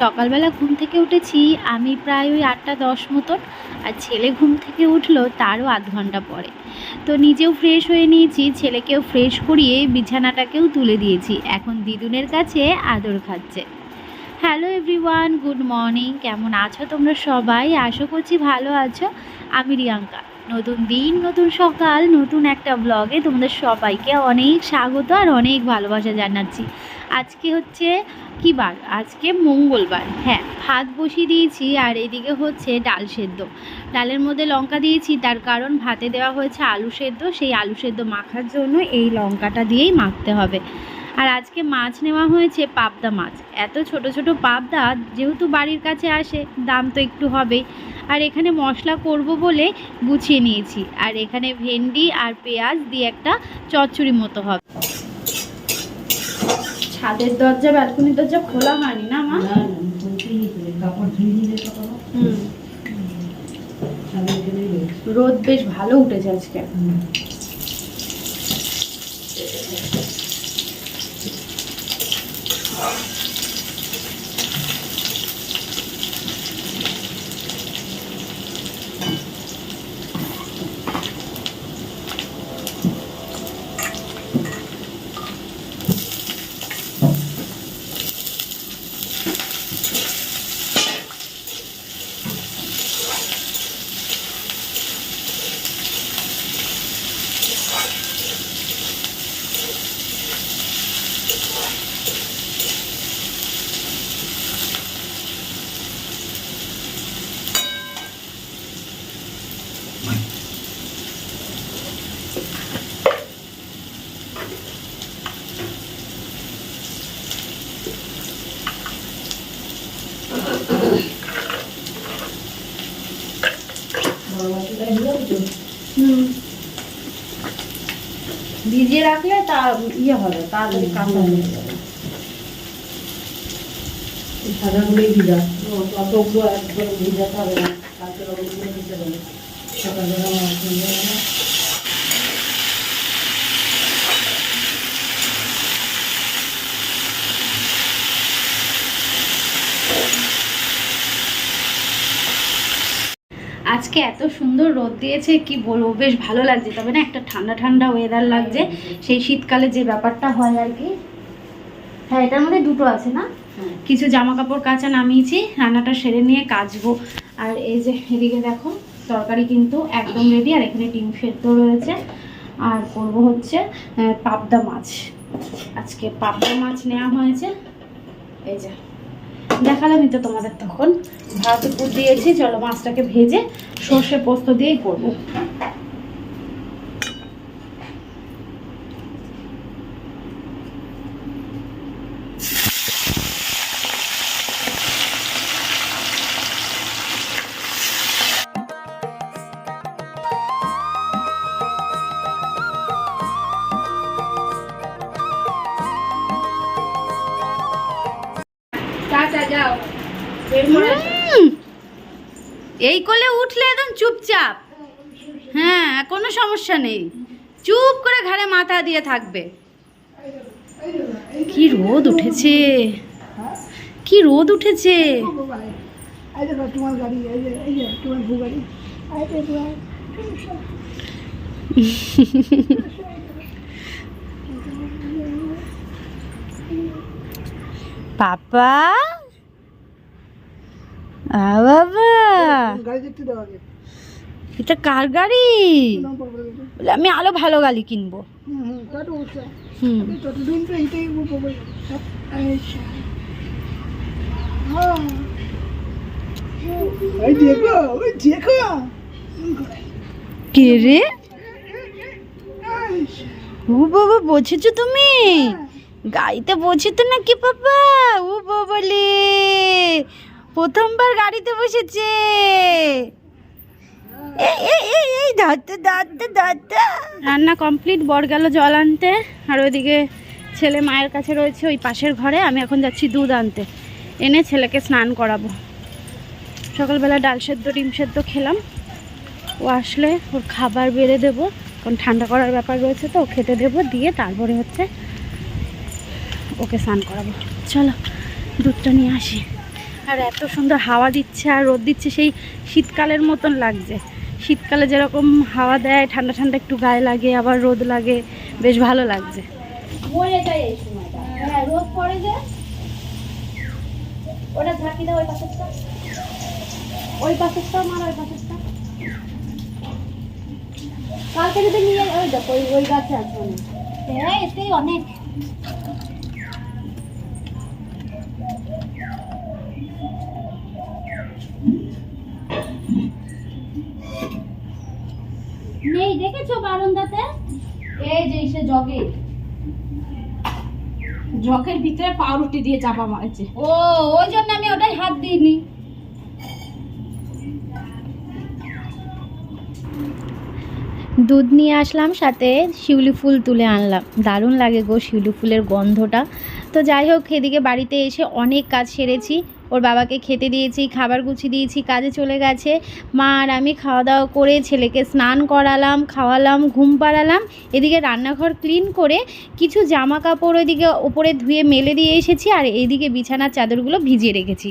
সকালবেলা ঘুম থেকে উঠেছি, আমি প্রায় ওই আটটা দশ মতন, আর ছেলে ঘুম থেকে উঠল তারও আধ ঘণ্টা পরে। তো নিজেও ফ্রেশ হয়ে নিয়েছি, ছেলেকেও ফ্রেশ করিয়ে বিছানাটাকেও তুলে দিয়েছি। এখন দিদুনের কাছে আদর খাচ্ছে। হ্যালো এভরিওয়ান গুড মর্নিং কেমন আছো তোমরা সবাই? আশা করছি ভালো আছো। আমি রিয়াঙ্কা। নতুন দিন, নতুন সকাল, নতুন একটা ব্লগে তোমাদের সবাইকে অনেক স্বাগত আর অনেক ভালোবাসা জানাচ্ছি। আজকে হচ্ছে কী বার? আজকে মঙ্গলবার। হ্যাঁ ভাত বসিয়ে দিয়েছি আর এদিকে হচ্ছে ডাল সেদ্ধ। ডালের মধ্যে লঙ্কা দিয়েছি, তার কারণ ভাতে দেওয়া হয়েছে আলু সেদ্ধ। সেই আলু সেদ্ধ মাখার জন্য এই লঙ্কাটা দিয়েই মাখতে হবে। আর আজকে মাছ নেওয়া হয়েছে পাবদা মাছ। এত ছোট ছোট পাবদা যেহেতু বাড়ির কাছে আসে, দাম তো একটু হবেই। আর এখানে মশলা করব বলে গুছিয়ে নিয়েছি। আর এখানে ভেন্ডি আর পেঁয়াজ দিয়ে একটা চচ্চড়ি মতো হবে। ছাদের দরজা ব্যালকনির দরজা খোলা হয়নি না মা? রোদ বেশ ভালো উঠেছে আজকে। হুম ভিজিয়ে রাখলে তা ইয়ে হবে, তাড়াতাড়ি কাঁচা হয়ে যাবে। সাদাগুলোই ভিজা। অত ভিজাতে হবে না। কালকে দিতে হবে। সকালবেলা মাছ নিয়ে যাবে না। আজকে এত সুন্দর রোদ দিয়েছে কি বলব বেশ ভালো লাগছে। তবে না একটা ঠান্ডা ঠান্ডা ওয়েদার লাগছে। সেই শীতকালে যে ব্যাপারটা হয় আর কি। হ্যাঁ এটার মধ্যে দুটো আছে না? কিছু জামা কাপড় কাচা নামিয়েছি রান্নাটা সেরে নিয়ে কাচবো। আর এই যে এদিকে দেখো তরকারি কিন্তু একদম রেডি আর এখানে ডিম সেদ্ধ রয়েছে। আর করব হচ্ছে পাবদা মাছ। আজকে পাবদা মাছ নেওয়া হয়েছে। এই যে দেখালামই তো তোমাদের তখন। ভাত উপর দিয়েছি চলো মাছটাকে ভেজে সর্ষে পোস্ত দিয়েই করব। এই কোলে উঠলে একদম চুপচাপ। হ্যাঁ কোনো সমস্যা নেই। চুপ করে ঘাড়ে মাথা দিয়ে থাকবে। কি রোদ উঠেছে। কি রোদ উঠেছে। এই দেখো তোমার গাড়ি এই যে এই যে তোমার ভু গাড়ি এই যে তোমার পাপা আ বাবা। এটা কার গাড়ি? আমি আলো ভালো গাড়ি কিনবো। হুম। তা তো তো কে রে? বাবা তুমি? গাড়িতে বসেছো নাকি বাবা ও বাবা প্রথমবার গাড়িতে বসেছে। রান্না কমপ্লিট, বর গেল জল আনতে, আর ওইদিকে ছেলে মায়ের কাছে রয়েছে ওই পাশের ঘরে, আমি এখন যাচ্ছি দুধ আনতে। এনে ছেলেকে স্নান করাবো। সকালবেলা ডাল সেদ্ধ, ডিম সেদ্ধ খেলাম। ও আসলে ওর খাবার বেড়ে দেবো, কারণ ঠান্ডা করার ব্যাপার রয়েছে তো, ও খেতে দেবো, দিয়ে তারপরে হচ্ছে ওকে স্নান করাবো। চলো, দুধটা নিয়ে আসি। আর এত সুন্দর হাওয়া দিচ্ছে আর রোদ দিচ্ছে, সেই শীতকালের মতন লাগছে। শীতকালে যেরকম হাওয়া দেয়, ঠান্ডা ঠান্ডা একটু গায়ে লাগে, আবার রোদ লাগে, বেশ ভালো লাগছে। হ্যাঁ কালকে যদি নিয়ে ওই দেখো ওই গাছে আছে অনেক। হ্যাঁ এতেই অনেক। দেখেছ বারান্দাতে? এই যে সে জগে। জগের ভিতরে পাউরুটি দিয়ে চাপা মারছে। ও ওই জন্য আমি ওটাই হাত দিইনি। দুধ নিয়ে আসলাম সাথে শিউলি ফুল তুলে আনলাম। দারুণ লাগে গো শিউলি ফুলের গন্ধটা। তো যাই হোক এদিকে বাড়িতে এসে অনেক কাজ সেরেছি। ওর বাবাকে খেতে দিয়েছি, খাবার গুছিয়ে দিয়েছি, কাজে চলে গেছে। মা আর আমি খাওয়া দাওয়া করে ছেলেকে স্নান করালাম, খাওয়ালাম, ঘুম পাড়ালাম। এদিকে রান্নাঘর ক্লিন করে কিছু জামা কাপড় ওইদিকে ওপরে ধুয়ে মেলে দিয়ে এসেছি আর এইদিকে বিছানার চাদরগুলো ভিজিয়ে রেখেছি।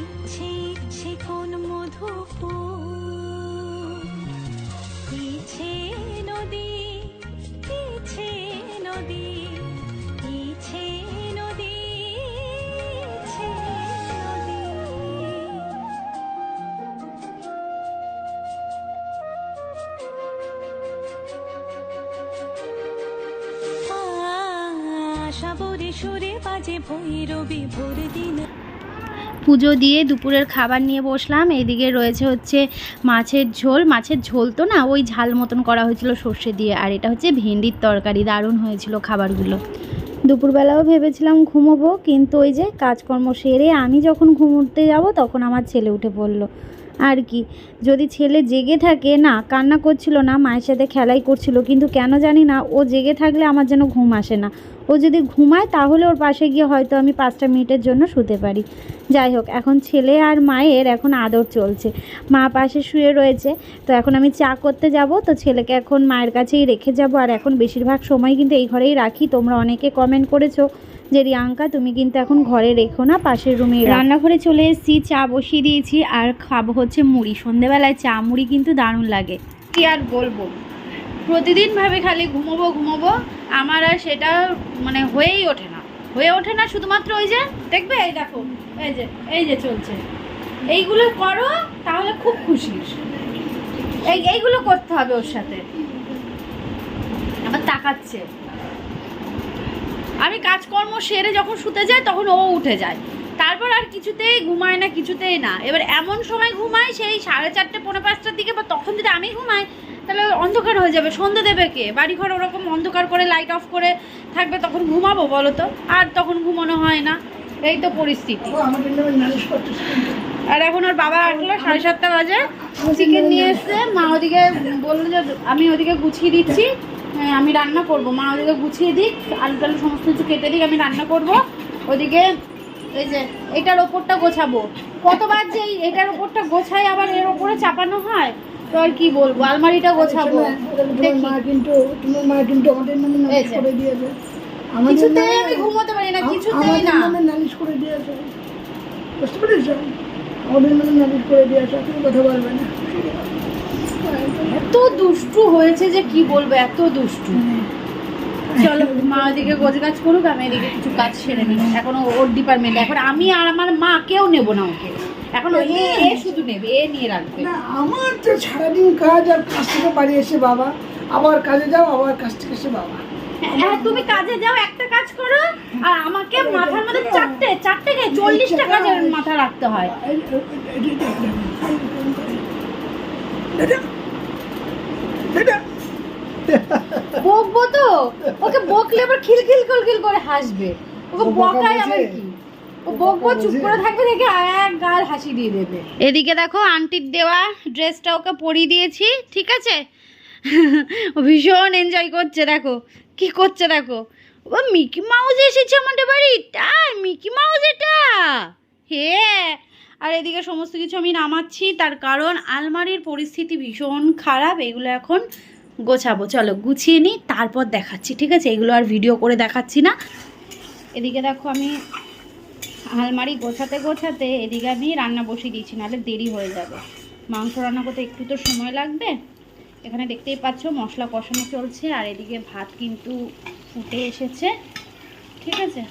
ইচ্ছে ইচ্ছে কোন মধুপুর। ইচ্ছে নদী ইচ্ছে নদী ইচ্ছে নদী ইচ্ছে নদী। আশা সুরে বাজে ভৈরবী ভোর দিন পুজো দিয়ে দুপুরের খাবার নিয়ে বসলাম। এদিকে রয়েছে হচ্ছে মাছের ঝোল। মাছের ঝোল তো না, ওই ঝাল মতন করা হয়েছিল সর্ষে দিয়ে। আর এটা হচ্ছে ভেন্ডির তরকারি, দারুণ হয়েছিল খাবারগুলো। দুপুরবেলাও ভেবেছিলাম ঘুমোবো, কিন্তু ওই যে কাজকর্ম সেরে আমি যখন ঘুমোতে যাব, তখন আমার ছেলে উঠে পড়ল আর কি? যদি ছেলে জেগে থাকে, না, কান্না করছিল না, মায়ের সাথে খেলাই করছিল, কিন্তু কেন জানি না, ও জেগে থাকলে আমার যেন ঘুম আসে না। ও যদি ঘুমায়, তাহলে ওর পাশে গিয়ে হয়তো আমি পাঁচটা মিনিটের জন্য শুতে পারি। যাই হোক, এখন ছেলে আর মায়ের এখন আদর চলছে। মা পাশে শুয়ে রয়েছে, তো এখন আমি চা করতে যাব, তো ছেলেকে এখন মায়ের কাছেই রেখে যাব। আর এখন বেশিরভাগ সময় কিন্তু এই ঘরেই রাখি। তোমরা অনেকে কমেন্ট করেছ যে রিয়াঙ্কা, তুমি কিন্তু এখন ঘরে রেখো না, পাশের রুমে রান্নাঘরে চলে এসেছি, চা বসিয়ে দিয়েছি, আর খাব হচ্ছে মুড়ি। সন্ধেবেলায় চা, মুড়ি কিন্তু দারুণ লাগে। কি আর বলব? প্রতিদিন ভাবে খালি ঘুমোবো ঘুমোবো, আমার আর সেটা মানে হয়েই ওঠে না। হয়ে ওঠে না শুধুমাত্র ওই যে, দেখবে? এই দেখো, এই যে এই যে চলছে। এইগুলো করো, তাহলে খুব খুশি। এই, এইগুলো করতে হবে ওর সাথে। আবার তাকাচ্ছে। আমি কাজকর্ম সেরে যখন শুতে যাই তখন ও উঠে যায়। তারপর আর কিছুতেই ঘুমায় না কিছুতেই না। এবার এমন সময় ঘুমায় সেই সাড়ে চারটে পৌনে পাঁচটার দিকে বা তখন যদি আমি ঘুমাই তাহলে অন্ধকার হয়ে যাবে। সন্ধে দেবে কে? বাড়ি ঘর ওরকম অন্ধকার করে লাইট অফ করে থাকবে তখন ঘুমাবো বলো তো? আর তখন ঘুমানো হয় না। এই তো পরিস্থিতি। আর এখন ওর বাবা আসলো সাড়ে সাতটা বাজে। চিকেন নিয়ে এসছে। মা ওদিকে বলল যে আমি ওদিকে গুছিয়ে দিচ্ছি। আমি রান্না করব। মা ওদিকে গুছিয়ে দিক আলু টালু সমস্ত কিছু কেটে দিক আমি রান্না করব। ওদিকে এই যে এটার ওপরটা গোছাবো। কতবার যে এটার ওপরটা গোছাই আবার এর ওপরে চাপানো হয় তো আর কি বলব? আলমারিটা গোছাবো। তোমার দেখি। মা কিন্তু তোমার মা কিন্তু আমাদের নামে নালিশ করে দিয়েছে। কিছুতেই আমি ঘুমোতে পারি না কিছুতেই না। নালিশ করে দিয়েছে। বুঝতে পেরেছ? আমাদের নামে নালিশ করে দিয়েছে তুমি কথা বলবে না। এত দুষ্টু হয়েছে যে কি বলব এত দুষ্টু চলো মা ওদিকে গোছ গাছ করুক আমি এদিকে কিছু কাজ সেরে নিই এখন ওর ডিপার্টমেন্ট এখন আমি আর আমার মা কেউ নেব না ওকে এখন এ এ শুধু নেবে এ নিয়ে রাখবে আমার তো সারাদিন কাজ আর কাজ থেকে বাড়ি এসে বাবা আবার কাজে যাও আবার কাজ থেকে এসে বাবা হ্যাঁ তুমি কাজে যাও একটা কাজ করো আর আমাকে মাথার মধ্যে চারটে চারটে কে চল্লিশটা কাজের মাথা রাখতে হয় দাদা বকবো তো? ওকে বকলে আবার খিলখিল খিলখিল করে হাসবে। ওকে বকাই আবার কি? এদিকে দেখো আন্টির দেওয়া ড্রেসটা ওকে পরিয়ে দিয়েছি ঠিক আছে? ও ভীষণ এনজয় করছে দেখো। কি করছে দেখো? ও মিকি মাউস এসেছে আমাদের বাড়ি তাই মিকি মাউস এটা? হে আর এদিকে সমস্ত কিছু আমি নামাচ্ছি, তার কারণ আলমারির পরিস্থিতি ভীষণ খারাপ, এগুলো এখন গোছাবো। চলো, গুছিয়ে নিই, তারপর দেখাচ্ছি, ঠিক আছে? এগুলো আর ভিডিও করে দেখাচ্ছি না। এদিকে দেখো আমি আলমারি গোছাতে গোছাতে এদিকে আমি রান্না বসিয়ে দিয়েছি, নাহলে দেরি হয়ে যাবে। মাংস রান্না করতে একটু তো সময় লাগবে। এখানে দেখতেই পাচ্ছ মশলা কষানো চলছে, আর এদিকে ভাত কিন্তু ফুটে এসেছে, ঠিক আছে।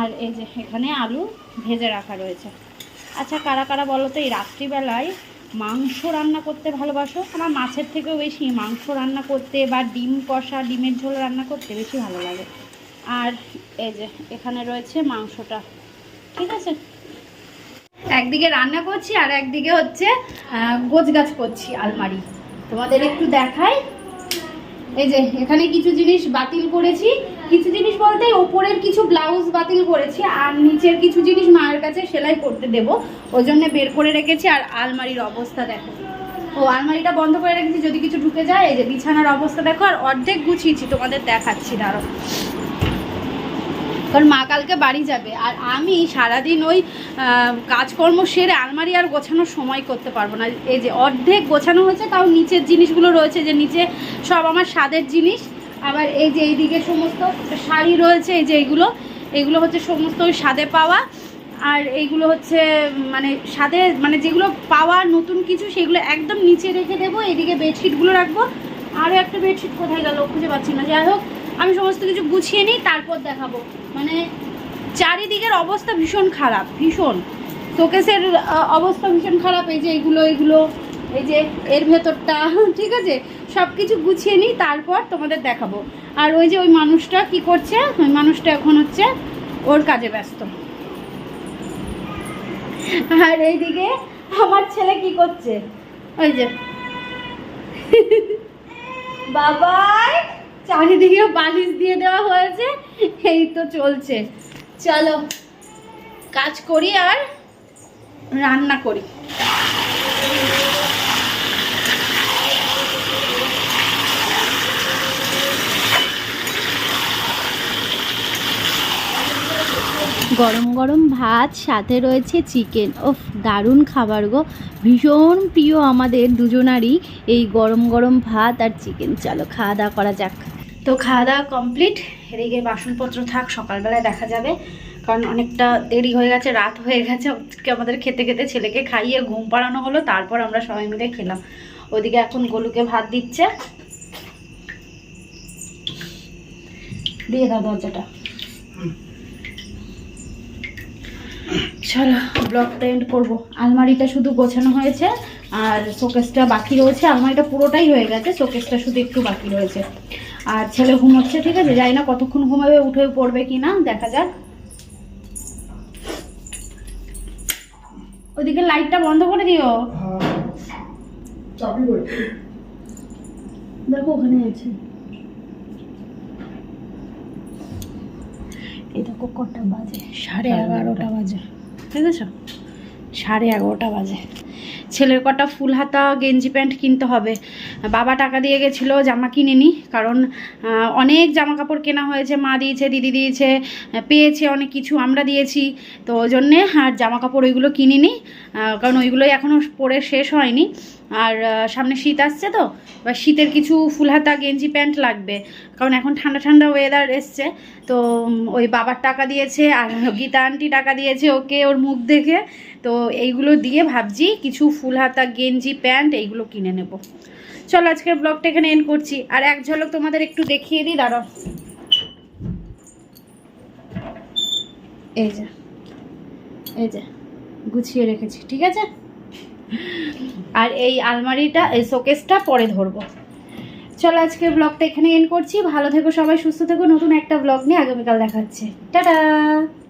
আর এই যে এখানে আলু ভেজে রাখা রয়েছে। আচ্ছা কারা কারা বলো তো এই রাত্রিবেলায় মাংস রান্না করতে ভালোবাসো? আমার মাছের থেকেও বেশি মাংস রান্না করতে বা ডিম কষা, ডিমের ঝোল রান্না করতে বেশি ভালো লাগে। আর এই যে এখানে রয়েছে মাংসটা। ঠিক আছে? একদিকে রান্না করছি আর একদিকে হচ্ছে গোছ গাছ করছি আলমারি। তোমাদের একটু দেখাই। এই যে এখানে কিছু জিনিস বাতিল করেছি। কিছু জিনিস বলতে ওপরের কিছু ব্লাউজ বাতিল করেছি, আর নিচের কিছু জিনিস মায়ের কাছে সেলাই করতে দেব। ওই জন্য বের করে রেখেছি, আর আলমারির অবস্থা দেখো। ও, আলমারিটা বন্ধ করে রেখেছি, যদি কিছু ঢুকে যায়, এই যে বিছানার অবস্থা দেখো, আর অর্ধেক গুছিয়েছি, তোমাদের দেখাচ্ছি দাঁড়ো কারণ মা কালকে বাড়ি যাবে, আর আমি সারাদিন ওই কাজকর্ম সেরে আলমারি আর গোছানোর সময় করতে পারব না। এই যে অর্ধেক গোছানো হয়েছে, তাও নিচের জিনিসগুলো রয়েছে, যে নিচে সব আমার স্বাদের জিনিস। আবার এই যে এইদিকে সমস্ত শাড়ি রয়েছে, এই যে এইগুলো এগুলো হচ্ছে সমস্ত ওই স্বাদে পাওয়া। আর এইগুলো হচ্ছে মানে স্বাদে মানে যেগুলো পাওয়া নতুন কিছু, সেগুলো একদম নিচে রেখে দেবো এদিকে বেডশিটগুলো রাখব। আরও একটা বেডশিট কোথায় গেল খুঁজে পাচ্ছি না। যাই হোক, আমি সমস্ত কিছু গুছিয়ে নিই, তারপর দেখাবো। মানে চারিদিকের অবস্থা ভীষণ খারাপ, ভীষণ। শোকেসের অবস্থা ভীষণ খারাপ, এই যে এগুলো এগুলো, এই যে এর ভেতরটা, ঠিক আছে? সব কিছু গুছিয়ে নিই, তারপর তোমাদের দেখাবো। আর ওই যে ওই মানুষটা কি করছে? ওই মানুষটা এখন হচ্ছে ওর কাজে ব্যস্ত। আর এইদিকে আমার ছেলে কি করছে? ওই যে। বাবাই, চারিদিকে বালিশ দিয়ে দেওয়া হয়েছে। এই তো চলছে। চলো, কাজ করি আর রান্না করি। গরম গরম ভাত, সাথে রয়েছে চিকেন ওফ, দারুণ খাবার গো। ভীষণ প্রিয় আমাদের দুজনারই এই গরম গরম ভাত আর চিকেন চলো, খাওয়া দাওয়া করা যাক। তো খাওয়া দাওয়া কমপ্লিট এদিকে বাসনপত্র থাক, সকালবেলায় দেখা যাবে। কারণ অনেকটা দেরি হয়ে গেছে, রাত হয়ে গেছে। আজকে আমাদের খেতে খেতে ছেলেকে খাইয়ে ঘুম পাড়ানো হলো, তারপর আমরা সবাই মিলে খেলাম। ওদিকে এখন গোলুকে ভাত দিচ্ছে। দিয়ে দাও দরজাটা। চলো ব্লগটা এন্ড করব। আলমারিটা শুধু গোছানো হয়েছে আর শোকেসটা বাকি রয়েছে। আলমারিটা পুরোটাই হয়ে গেছে শোকেসটা শুধু একটু বাকি রয়েছে। আর ছেলে ঘুমোচ্ছে ঠিক আছে? জানি না কতক্ষণ ঘুমাবে উঠে পড়বে কি না দেখা যাক। ওদিকে লাইটটা বন্ধ করে দিও। দেখো ওখানে আছে। এই দেখো কটা বাজে? সাড়ে এগারোটা বাজে। আছে সাড়ে এগারোটা বাজে। ছেলের কটা ফুল হাতা গেঞ্জি প্যান্ট কিনতে হবে। বাবা টাকা দিয়ে গেছিল জামা কিনে নি কারণ অনেক জামা কাপড় কেনা হয়েছে মা দিয়েছে দিদি দিয়েছে পেয়েছে অনেক কিছু আমরা দিয়েছি। তো ওই জন্যে আর জামা কাপড় ওইগুলো কিনিনি কারণ ওইগুলোই এখনও পরে শেষ হয়নি। আর সামনে শীত আসছে তো, এবার শীতের কিছু ফুল হাতা গেঞ্জি প্যান্ট লাগবে। কারণ এখন ঠান্ডা ঠান্ডা ওয়েদার এসছে, তো ওই বাবার টাকা দিয়েছে আর গীতা আন্টি টাকা দিয়েছে ওকে ওর মুখ দেখে। তো এইগুলো দিয়ে ভাবছি কিছু ফুল হাতা গেঞ্জি প্যান্ট এইগুলো কিনে নেব। চলো আজকের ব্লগটা এখানে এন্ড করছি। আর এক ঝলক তোমাদের একটু দেখিয়ে দিই, দাঁড়াও। এই যে এই যে, গুছিয়ে রেখেছি, ঠিক আছে? আর এই আলমারিটা, এই শোকেসটা পরে ধরবো। চলো আজকে ব্লগটা এখানে এন্ড করছি। ভালো থেকো সবাই, সুস্থ থেকো। নতুন একটা ব্লগ নিয়ে আগামীকাল দেখাচ্ছে। টাটা!